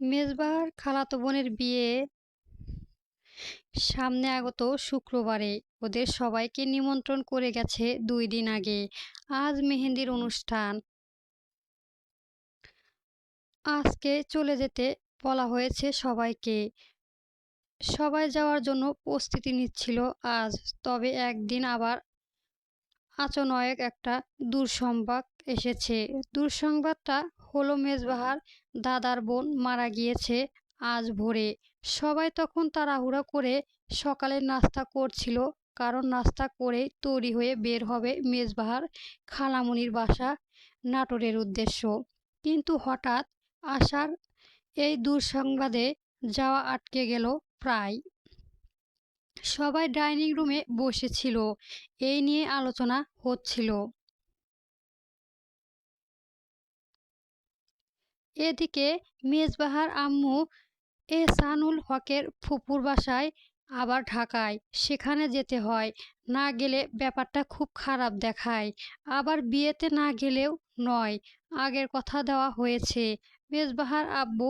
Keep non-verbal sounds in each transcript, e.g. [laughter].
মেজবাহর খালাতো বোনের বিয়ে সামনে আগত শুক্রবারে। ওদের সবাইকে নিমন্ত্রণ করে গেছে দুই দিন আগে। আজ মেহেন্দির অনুষ্ঠান। আজকে চলে যেতে বলা হয়েছে সবাইকে। সবাই যাওয়ার জন্য প্রস্তুতি নিচ্ছিল আজ। তবে একদিন আবার আচনয়ক একটা দুঃসংবাদ এসেছে। দুঃসংবাদটা হলো মেজবাহার দাদার বোন মারা গিয়েছে আজ ভোরে। সবাই তখন তাড়াহুড়ো করে সকালের নাস্তা করছিল, কারণ নাস্তা করেই তৈরি হয়ে বের হবে মেজবাহার খালামুনির বাসা নাটোরের উদ্দেশ্য। কিন্তু হঠাৎ আসার এই দুঃসংবাদে যাওয়া আটকে গেল প্রায়। সবাই ডাইনিং রুমে বসেছিল, এই নিয়ে আলোচনা হচ্ছিল। এদিকে মেজবাহার আম্মু এহসানুল হকের ফুপুর বাসায় আবার ঢাকায়। সেখানে যেতে হয়, না গেলে ব্যাপারটা খুব খারাপ দেখায়। আবার বিয়েতে না গেলেও নয়, আগের কথা দেওয়া হয়েছে। মেজবাহার আব্বু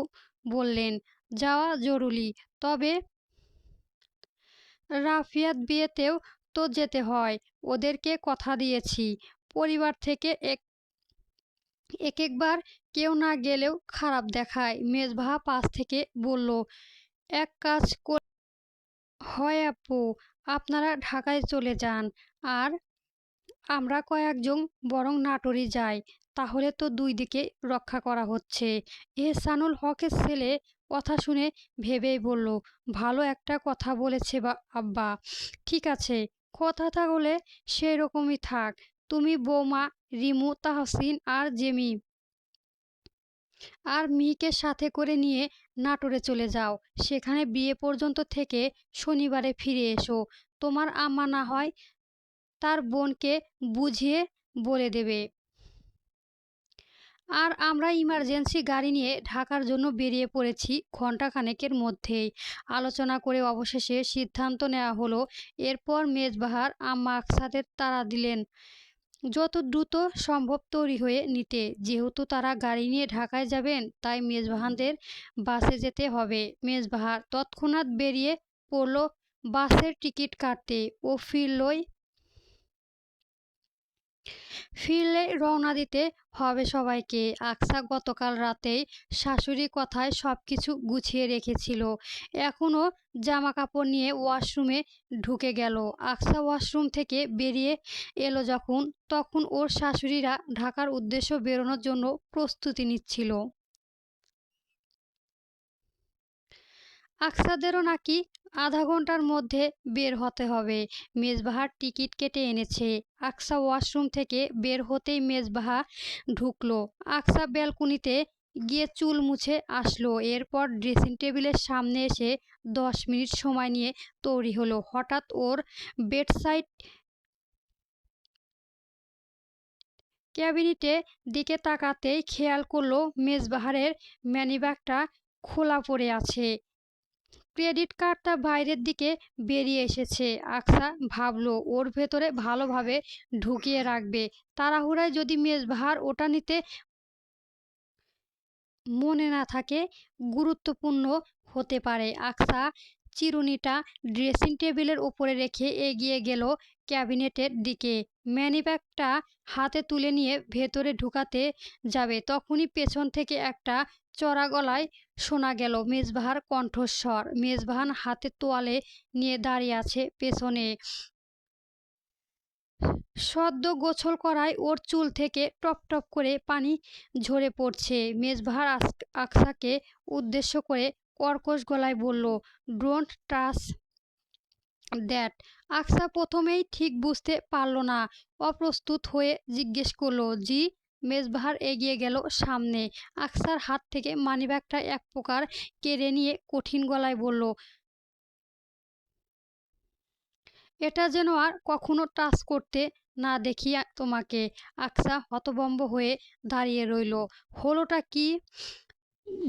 বললেন, যাওয়া জরুরি, তবে রাফিয়াত বিয়েতেও তো যেতে হয়, ওদেরকে কথা দিয়েছি। পরিবার থেকে এক এক একবার কেউ না গেলেও খারাপ দেখায়। মেজবাহা পাশ থেকে বলল, এক কাজ কর হয় আপু, আপনারা ঢাকায় চলে যান। আর আমরা কয়েকজন বরং নাটোরে যাই। তাহলে তো দুই দিকে রক্ষা করা হচ্ছে এহসানুল হকের ছেলে কথা শুনে ভেবেই বলল, ভালো একটা কথা বলেছে বা, আব্বা। ঠিক আছে, কথা তাহলে সেই রকমই থাক। তুমি বৌমা রিমু, তাহসিন আর জেমি। আর মিহিকে সাথে করে নিয়ে নাটোরে চলে যাও। সেখানে বিয়ে পর্যন্ত থেকে শনিবারে ফিরে এসো। তোমার আম্মা না হয় তার বোনকে বুঝিয়ে বলে দেবে। আর আমরা ইমার্জেন্সি গাড়ি নিয়ে ঢাকার জন্য বেরিয়ে পড়েছি ঘণ্টাখানেকের মধ্যেই। আলোচনা করে অবশেষে সিদ্ধান্ত নেওয়া হলো, এরপর মেজবাহার আম্মা আকসাদের তারা দিলেন। যত দ্রুত সম্ভব তৈরি হয়ে নিতে। যেহেতু তারা গাড়ি নিয়ে ঢাকায় যাবেন, তাই মেজবাহানদের বাসে যেতে হবে। মেজবাহার তৎক্ষণাৎ বেরিয়ে পড়ল বাসের টিকিট কাটতে ও ফিরলই ফিরলে রওনা দিতে হবে সবাইকে। আকসা গতকাল রাতেই শাশুড়ি কথায় সব কিছু গুছিয়ে রেখেছিল। এখনও জামা কাপড় নিয়ে ওয়াশরুমে ঢুকে গেল। আকসা ওয়াশরুম থেকে বেরিয়ে এলো যখন, তখন ওর শাশুড়িরা ঢাকার উদ্দেশ্য বেরোনোর জন্য প্রস্তুতি নিচ্ছিল। আকসাদেরও নাকি আধা ঘণ্টার মধ্যে বের হতে হবে। মেজবাহার টিকিট কেটে এনেছে। আকসা ওয়াশরুম থেকে বের হতেই মেজবাহা ঢুকলো। আকসা ব্যালকনিতে গিয়ে চুল মুছে আসলো। এরপর ড্রেসিং টেবিলের সামনে এসে দশ মিনিট সময় নিয়ে তৈরি হলো। হঠাৎ ওর বেডসাইড ক্যাবিনেটে দিকে তাকাতেই খেয়াল করল, মেজবাহারের ম্যানিব্যাগটা খোলা পড়ে আছে। ক্রেডিট কার্ডটা বাইরের দিকে বেরিয়ে এসেছে। আকসা ভাবলো, ওর ভেতরে ভালোভাবে ঢুকিয়ে রাখবে। তাড়াহুড়ায় যদি মেজবাহার ওটা নিতে মনে না থাকে, গুরুত্বপূর্ণ হতে পারে। আকসা চিরুনিটা ড্রেসিং টেবিলের উপরে রেখে এগিয়ে গেল ক্যাবিনেটের দিকে। ম্যানিব্যাগটা হাতে তুলে নিয়ে ভেতরে ঢুকাতে যাবে। তখনই পেছন থেকে একটা চড়া গলায় শোনা গেল, মেজবাহার কণ্ঠস্বর। মেজবাহান হাতে তোয়ালে নিয়ে দাঁড়িয়ে আছে পেছনে। সদ্য গোছল করায় ওর চুল থেকে টপ টপ করে পানি ঝরে পড়ছে। মেজবাহার আকসাকে উদ্দেশ্য করে কর্কশ গলায় বলল ডোন্ট টাচ দ্যাট আকসা প্রথমেই ঠিক বুঝতে পারল না, অপ্রস্তুত হয়ে জিজ্ঞেস করল, জি, মেজবাহার এগিয়ে গেল সামনে। আকসার হাত থেকে মানিব্যাগটা এক প্রকার কেড়ে নিয়ে কঠিন গলায় বলল, এটা যেন আর কখনো টাচ করতে না দেখিয়া তোমাকে। আকসা হতবম্ব হয়ে দাঁড়িয়ে রইল, হলোটা কি?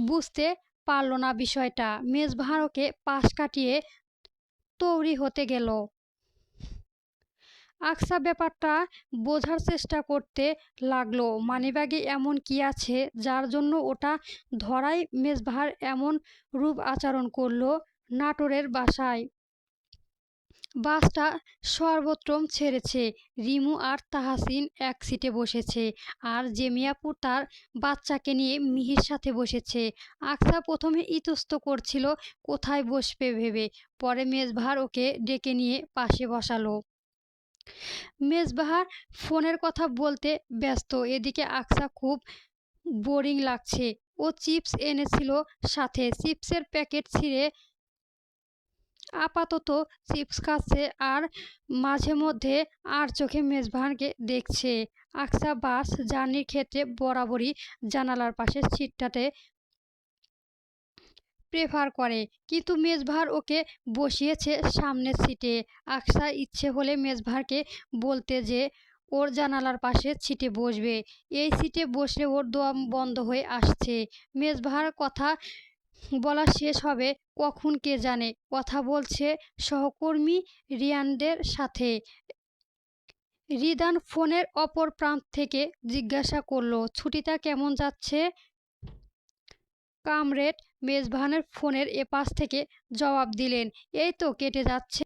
বুঝতে পারল না বিষয়টা। মেজবাহারকে পাশ কাটিয়ে তৈরি হতে গেল। আকসা ব্যাপারটা বোঝার চেষ্টা করতে লাগল। মানিব্যাগে এমন কি আছে যার জন্য ওটা ধরাই মেজভার এমন রূপ আচরণ করল নাটোরের বাসায়। বাসটা সর্বত্রম ছেড়েছে। রিমু আর তাহাসিন এক সিটে বসেছে আর জেমিয়াপুর তার বাচ্চাকে নিয়ে মিহির সাথে বসেছে। আকসা প্রথমে ইতস্ত করছিল, কোথায় বসবে ভেবে? পরে মেজবাহার ওকে ডেকে নিয়ে পাশে বসালো। মেজবাহার ফোনের কথা বলতে ব্যস্ত, এদিকে আকসা খুব বোরিং লাগছে। ও চিপস এনেছিল সাথে, চিপসের প্যাকেট ছিঁড়ে আপাতত চিপস খাচ্ছে আর মাঝে মধ্যে আর চোখে মেজবাহানকে দেখছে। আকসা বাস জার্নির ক্ষেত্রে বরাবরই জানালার পাশের সিটটাতে প্রেফার করে, কিন্তু মেজবাহার ওকে বসিয়েছে সামনের সিটে। আকসা ইচ্ছে হলে মেজভারকে বলতে যে, ওর জানালার পাশে সিটে বসবে। এই সিটে বসলে ওর দম বন্ধ হয়ে আসছে। মেজবাহার কথা বলা শেষ হবে। কখন কে জানে? কথা বলছে সহকর্মী রিয়ানদের সাথে। রিদান ফোনের অপর প্রান্ত থেকে জিজ্ঞাসা করল, ছুটিটা কেমন যাচ্ছে? কামরেড মেজবাহানের ফোনের এপাশ থেকে জবাব দিলেন, এই তো কেটে যাচ্ছে।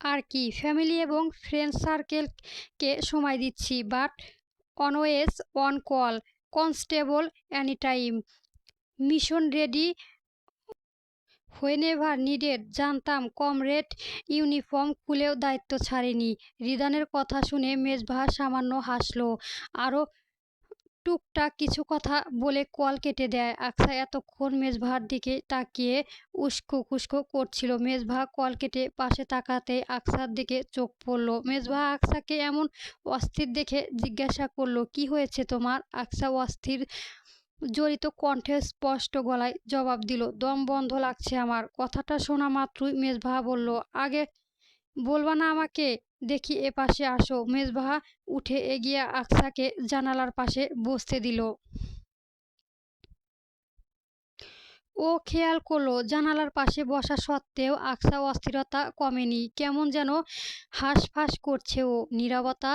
আর কি, ফ্যামিলি এবং ফ্রেন্ড সার্কেলকে সময় দিচ্ছি, but always on call, constable any time. Mission ready whenever needed জানতাম কমরেড ইউনিফর্ম খুলেও দায়িত্ব ছাড়েনি। রিদানের কথা শুনে মেজভা সামান্য হাসলো। আরও টুকটাক কিছু কথা বলে কল কেটে দেয়। আকসা এতক্ষণ মেজবাহার দিকে তাকিয়ে উস্কো কুস্কো করছিল। মেজভা কল কেটে পাশে তাকাতে আকসার দিকে চোখ পড়ল। মেজবাহা আকসাকে এমন অস্থির দেখে জিজ্ঞাসা করল, কি হয়েছে তোমার? আকসা অস্থির জড়িত কণ্ঠে স্পষ্ট গলায় জবাব দিল, দম বন্ধ লাগছে আমার। কথাটা শোনা মাত্রই মেজবাহা বলল, আগে বলবা না আমাকে? দেখি এ পাশে আসো। মেজবাহা উঠে এগিয়ে আকসাকে জানালার পাশে বসতে দিল। ও খেয়াল করল, জানালার পাশে বসা সত্ত্বেও আকসা অস্থিরতা কমেনি। কেমন যেন হাঁসফাঁস করছে ও। নীরবতা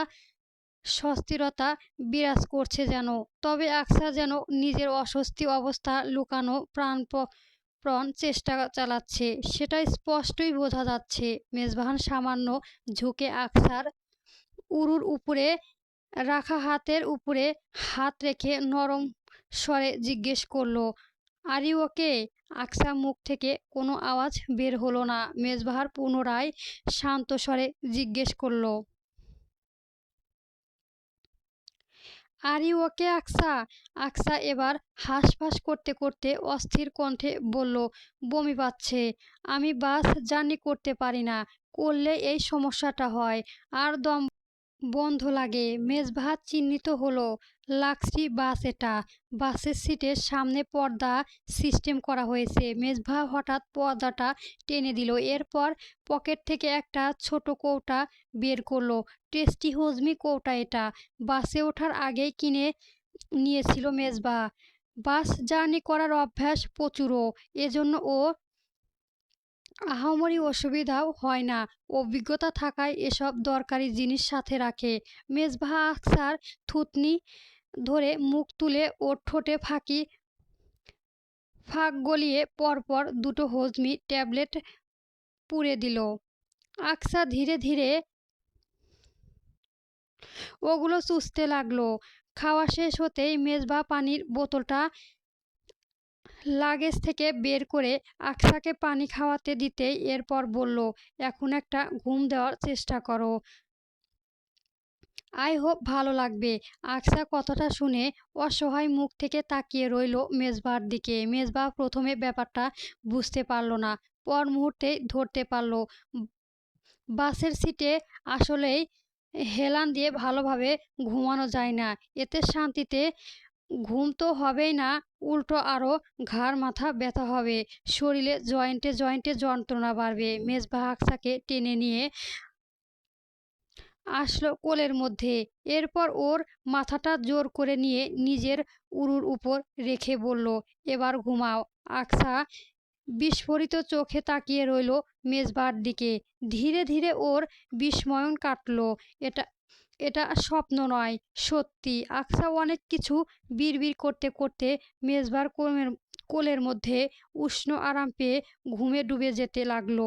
সস্থিরতা বিরাজ করছে যেন। তবে আকসা যেন নিজের অস্বস্তি অবস্থা লুকানো প্রাণপ্রণ চেষ্টা চালাচ্ছে সেটা স্পষ্টই বোঝা যাচ্ছে। মেজবাহান সামান্য ঝুঁকে আকসার উরুর উপরে, রাখা হাতের উপরে হাত রেখে নরম স্বরে জিজ্ঞেস করল, আরি ওকে? আকসা মুখ থেকে কোনো আওয়াজ বের হলো না। মেজবাহার পুনরায় শান্ত স্বরে জিজ্ঞেস করল আরি ওকে আকসা। আকসা এবার হাঁসফাঁস করতে করতে অস্থির কণ্ঠে বলল, বমি পাচ্ছে। আমি বাস জার্নি করতে পারি না। করলে এই সমস্যাটা হয়। আর দম বন্ধ লাগে। মেজবাহাত চিহ্নিত হলো, লাক্সি বাস এটা। বাসের সিটের সামনে পর্দা সিস্টেম করা হয়েছে। মেজভা হঠাৎ পর্দাটা টেনে দিল। এরপর পকেট থেকে একটা ছোট কৌটা বের করল। টেস্টি হজমি কৌটা এটা। বাসে ওঠার আগেই কিনে নিয়েছিল মেজবা বাস জার্নি করার অভ্যাস প্রচুরও। এজন্য ও আহামরি অসুবিধাও হয় না। অভিজ্ঞতা থাকায় এসব দরকারি জিনিস সাথে রাখে। মেজবাহ আকসার থুতনি ধরে মুখ তুলে ওর ঠোঁটে ফাঁকি, ফাঁক গলিয়ে পরপর দুটো হজমি ট্যাবলেট পুড়ে দিল। আকসা ধীরে ধীরে ওগুলো চুষতে লাগল। খাওয়া শেষ হতেই মেজবা পানির বোতলটা লাগেজ থেকে বের করে আকসাকে পানি খাওয়াতে দিতেই এরপর বলল, এখন একটা ঘুম দেওয়ার চেষ্টা করো। আই হোপ ভালো লাগবে। আকসা কথাটা শুনে অসহায় মুখ থেকে তাকিয়ে রইল মেজবার দিকে। মেজবা প্রথমে ব্যাপারটা বুঝতে পারল না, পর মুহূর্তে ধরতে পারল। বাসের সিটে আসলেই হেলান দিয়ে ভালোভাবে ঘুমানো যায় না। এতে শান্তিতে ঘুম তো হবেই না, উল্টো আরও ঘাড় মাথা ব্যথা হবে, শরীরে জয়েন্টে জয়েন্টে যন্ত্রণা বাড়বে মেজবা আকসাকে টেনে নিয়ে আসলো কোলের মধ্যে। এরপর ওর মাথাটা জোর করে নিয়ে নিজের উরুর উপর রেখে বলল, এবার ঘুমাও। আকসা বিস্ফোরিত চোখে তাকিয়ে রইল মেজবাহার দিকে। ধীরে ধীরে ওর বিস্ময়ন কাটল, এটা এটা স্বপ্ন নয়, সত্যি। আকসা অনেক কিছু বিড়বিড় করতে করতে মেজবার কোলের কোলের মধ্যে উষ্ণ আরাম পেয়ে ঘুমে ডুবে যেতে লাগল।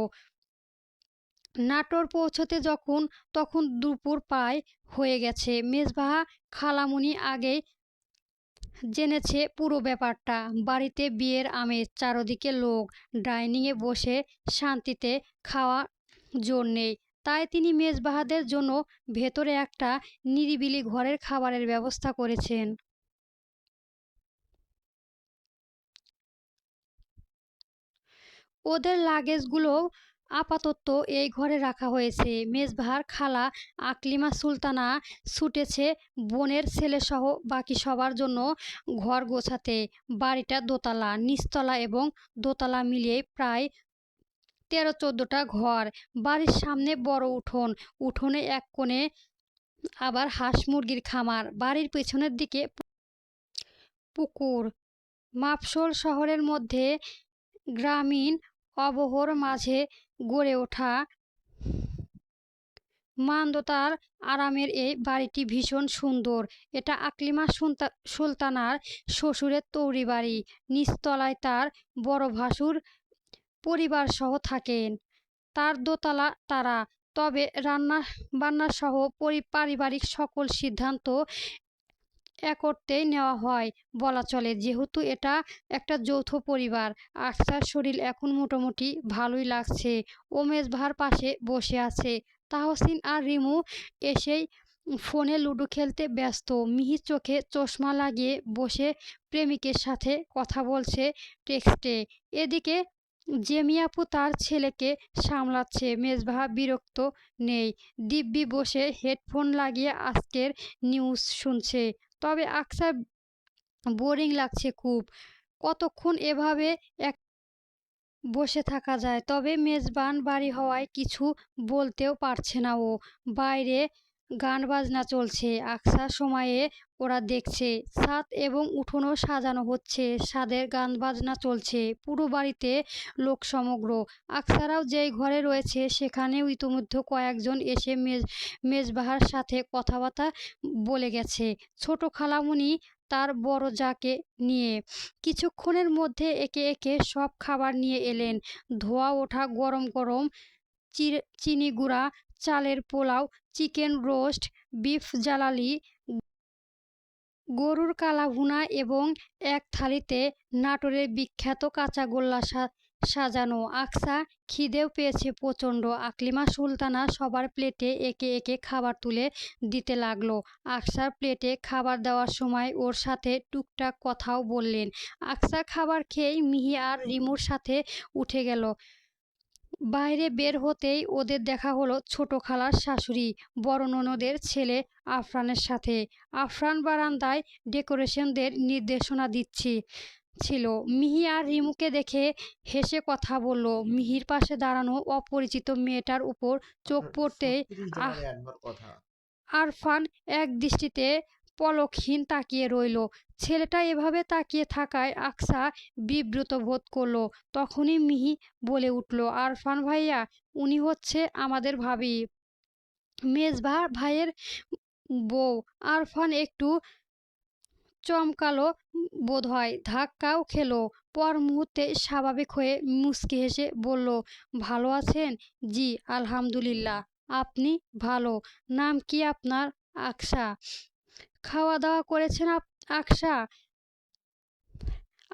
নাটোর পৌঁছতে যখন, তখন দুপুর প্রায় হয়ে গেছে। মেজবাহা খালামুনি আগেই জেনেছে পুরো ব্যাপারটা। বাড়িতে বিয়ের আমেজ, চারদিকে লোক, ডাইনিংয়ে বসে শান্তিতে খাওয়া জোর নেই তাই তিনি মেজবাহাদের জন্য ভেতরে একটা নিরিবিলি ঘরের খাবারের ব্যবস্থা করেছেন। ওদের লাগেজগুলো আপাতত এই ঘরে রাখা হয়েছে। মেজবাহার খালা আকলিমা সুলতানা ছুটেছে বোনের ছেলেসহ বাকি সবার জন্য ঘর গোছাতে। বাড়িটা দোতলা, নিচতলা এবং দোতলা মিলিয়ে প্রায় তেরো চোদ্দোটা ঘর, বাড়ির সামনে বড় উঠোন, উঠোনে এক কোণে আবার হাঁস মুরগির খামার, বাড়ির পেছনের দিকে পুকুর। মাফসল শহরের মধ্যে গ্রামীণ অবহর মাঝে গড়ে ওঠা মান্দতার আরামের এই বাড়িটি ভীষণ সুন্দর। এটা আকলিমা সুলতানার শ্বশুরের তৌরি বাড়ি নিচতলায় তার বড় ভাসুর পরিবারসহ থাকেন। তার দোতলা, তারা। তবে রান্না, বান্নাসহ পরি, পারিবারিক সকল সিদ্ধান্ত একত্রেই নেওয়া হয় বলা চলে। যেহেতু এটা একটা যৌথ পরিবার আকসার শরীর এখন মোটামুটি ভালোই লাগছে। ওমেশ ভার পাশে বসে আছে। তাহসিন আর রিমু এসেই ফোনে লুডো খেলতে ব্যস্ত। মিহি চোখে চশমা লাগিয়ে বসে প্রেমিকের সাথে কথা বলছে টেক্সটে। এদিকে জেমিয়াপু তার ছেলেকে সামলাচ্ছে, মেজবাহা বিরক্ত নেই। দিব্যি বসে হেডফোন লাগিয়ে আজকের নিউজ শুনছে। তবে আকসার বোরিং লাগছে খুব। কতক্ষণ এভাবে এক বসে থাকা যায়? তবে মেজবান বাড়ি হওয়ায় কিছু বলতেও পারছে না ও। বাইরে গান বাজনা চলছে, আকসা সময়ে ওরা দেখছে ছাদ এবং উঠোনও সাজানো হচ্ছে ছাদের গান বাজনা চলছে, পুরো বাড়িতে লোক সমগ্র। আকসারাও যেই ঘরে রয়েছে সেখানেও ইতোমধ্যে কয়েকজন এসে মেজ, মেজবাহার সাথে কথাবার্তা বলে গেছে। ছোট খালামুনি তার বড় যাকে নিয়ে কিছুক্ষণের মধ্যে একে একে সব খাবার নিয়ে এলেন। ধোয়া ওঠা গরম গরম চিনি গুঁড়া চালের পোলাও, চিকেন রোস্ট, বিফ জালালি, গরুর কালাভুনা এবং এক থালিতে নাটোরের বিখ্যাত কাঁচাগোল্লা সাজানো আকসা খিদেও পেয়েছে প্রচণ্ড আকলিমা সুলতানা সবার প্লেটে একে একে খাবার তুলে দিতে লাগল। আকসার প্লেটে খাবার দেওয়ার সময় ওর সাথে টুকটাক কথাও বললেন। আকসা খাবার খেয়েই মিহি আর রিমুর সাথে উঠে গেল। বাইরে বের হতেই ওদের দেখা হলো ছোট খালার শাশুড়ি বড় ননদের ছেলে আফরানের সাথে। আফরান বারান্দায় ডেকোরেশনদের নির্দেশনা দিচ্ছি ছিল। মিহি আর রিমুকে দেখে হেসে কথা বলল মিহির পাশে দাঁড়ানো অপরিচিত মেয়েটার উপর চোখ [laughs] পড়তে আরফান এক দৃষ্টিতে পলকহীন তাকিয়ে রইল। ছেলেটা এভাবে তাকিয়ে থাকায় আকসা বিব্রত বোধ করল। তখনই মিহি বলে উঠল, আরফান ভাইয়া, উনি হচ্ছে আমাদের ভাবি। মেজবা ভাইয়ের বউ। আরফান একটু চমকালো বোধ হয়। ধাক্কাও খেলো। পর মুহূর্তে স্বাভাবিক হয়ে মুচকি হেসে বলল, ভালো আছেন? জি, আলহামদুলিল্লাহ। আপনি ভালো? নাম কি আপনার? আকসা। খাওয়া দাওয়া করেছেন আকশা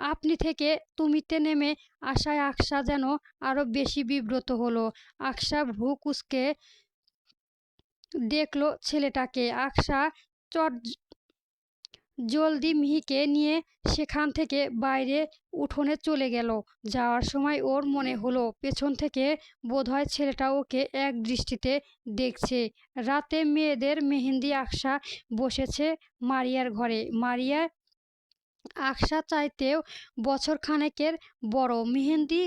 আপনি থেকে তুমিতে নেমে আশায় আকশা যেন আরও বেশি বিব্রত হলো। আকশা ভ্রু কুচকে দেখল ছেলেটাকে। আকশা চট জলদি মিহিকে নিয়ে সেখান থেকে বাইরে উঠোনে চলে গেল। যাওয়ার সময় ওর মনে হলো, পেছন থেকে বোধহয় ছেলেটা ওকে এক দৃষ্টিতে দেখছে। রাতে মেয়েদের মেহেন্দি আকসা বসেছে মারিয়ার ঘরে। মারিয়া আকসা চাইতেও বছর খানেকের বড়। মেহেন্দি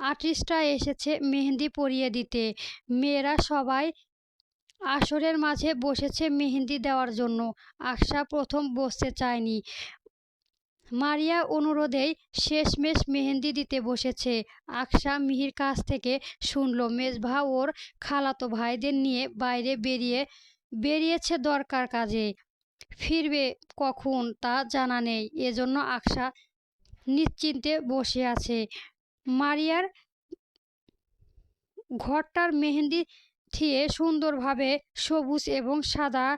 আর্টিস্টরা এসেছে মেহেন্দি পরিয়ে দিতে। মেয়েরা সবাই আসরের মাঝে বসেছে মেহেন্দি দেওয়ার জন্য। আকসা প্রথম বসতে চায়নি। মারিয়া অনুরোধেই শেষমেশ মেহেন্দি দিতে বসেছে। আকশা মিহির কাছ থেকে শুনল, মেজভা ওর খালাতো ভাইদের নিয়ে বাইরে বেরিয়ে, বেরিয়েছে দরকার কাজে। ফিরবে কখন তা জানা নেই। এজন্য আকশা নিশ্চিন্তে বসে আছে। মারিয়ার ঘরটার মেহেন্দি থিয়ে সুন্দরভাবে সবুজ এবং সাদা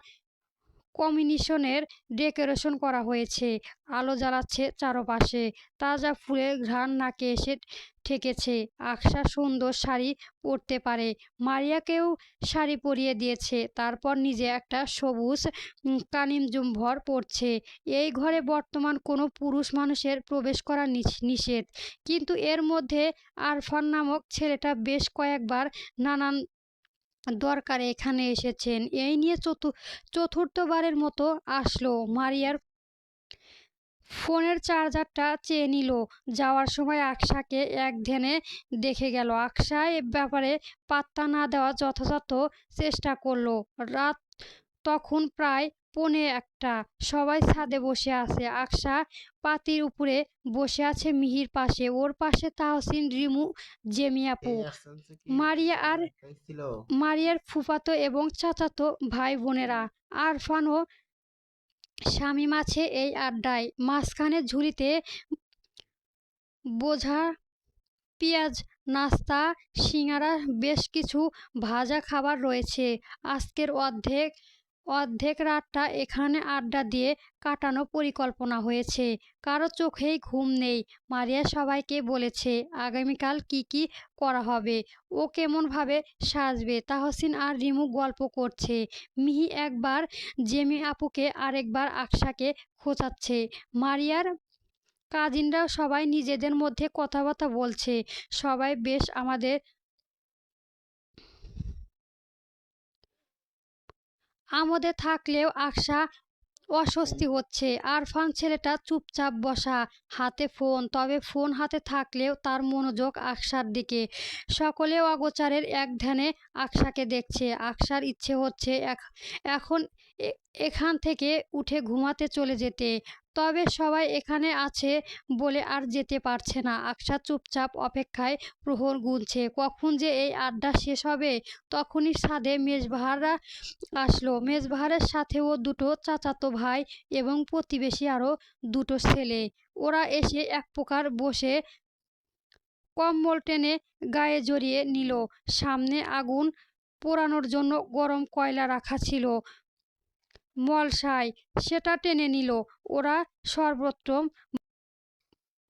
কম্বিনেশনের ডেকোরেশন করা হয়েছে। আলো জ্বালাচ্ছে চারপাশে। তাজা ফুলের ঘ্রাণ নাকে এসে ঠেকেছে। আকশা সুন্দর শাড়ি পরতে পারে। মারিয়াকেও শাড়ি পরিয়ে দিয়েছে। তারপর নিজে একটা সবুজ কানিমজুম্ভর পরছে। এই ঘরে বর্তমান কোনো পুরুষ মানুষের প্রবেশ করা নিষ- নিষেধ। কিন্তু এর মধ্যে আরফান নামক ছেলেটা বেশ কয়েকবার নানান দরকারে এখানে এসেছেন। এই নিয়ে চতু, চতুর্থবারের মতো আসলো মারিয়ার ফোনের চার্জারটা চেয়ে নিল। যাওয়ার সময় আকশাকে এক ধ্যানে দেখে গেল। আকশা এ ব্যাপারে পাত্তা না দেওয়ার যথাযথ চেষ্টা করল। রাত তখন প্রায় পৌনে একটা। সবাই ছাদে বসে আছে। আকশা পাতির উপরে বসে আছে মিহির পাশে। ওর পাশে তাহসিন রিমু জেমিয়াপু মারিয়া আর মারিয়ার ফুফাতো এবং চাচাতো ভাই বোনেরা। আরফান ও শামীম আছে এই আড্ডায়। মাঝখানে ঝুড়িতে বোঝা পেঁয়াজ নাস্তা সিঙ্গারা বেশ কিছু ভাজা খাবার রয়েছে। আজকের অর্ধেক অর্ধেক রাতটা এখানে আড্ডা দিয়ে কাটানো পরিকল্পনা হয়েছে। কারও চোখেই ঘুম নেই, মারিয়া সবাইকে বলেছে, আগামীকাল কি কি করা হবে? ও কেমনভাবে সাজবে? তাহসিন আর রিমু গল্প করছে। মিহি একবার জেমি আপুকে আরেকবার আকশাকে খোঁচাচ্ছে। মারিয়ার কাজিনরাও সবাই নিজেদের মধ্যে কথাবার্তা বলছে। সবাই, বেশ, আমাদের আমোদে থাকলেও আকশা অস্বস্তি হচ্ছে। আরফান ছেলেটা চুপচাপ বসা, হাতে ফোন, তবে ফোন হাতে থাকলেও তার মনোযোগ আকশার দিকে। সকলে অগোচারের এক ধ্যানে আকশাকে দেখছে। আকশার ইচ্ছে হচ্ছে, এখ- এখন এখান থেকে উঠে ঘুমাতে চলে যেতে। তবে সবাই এখানে আছে বলে আর যেতে পারছে না। আকশা চুপচাপ অপেক্ষায় প্রহর গুনছে। কখন যে এই আড্ডা শেষ হবে, তখনই সাধে মেজবাহাররা আসলো। মেজবাহারের সাথেও দুটো চাচাতো ভাই এবং প্রতিবেশী আরও দুটো ছেলে। ওরা এসে এক প্রকার বসে কম্বল টেনে গায়ে জড়িয়ে নিল। সামনে আগুন পোড়ানোর জন্য গরম কয়লা রাখা ছিল। মলসায়। সেটা টেনে নিল। ওরা সর্বোত্তম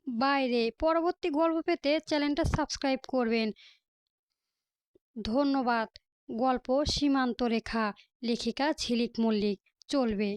বাইরে। পরবর্তী গল্প পেতে চ্যানেলটা সাবস্ক্রাইব করবেন। ধন্যবাদ। গল্প সীমান্ত রেখা লেখিকা ঝিলিক মল্লিক। চলবে।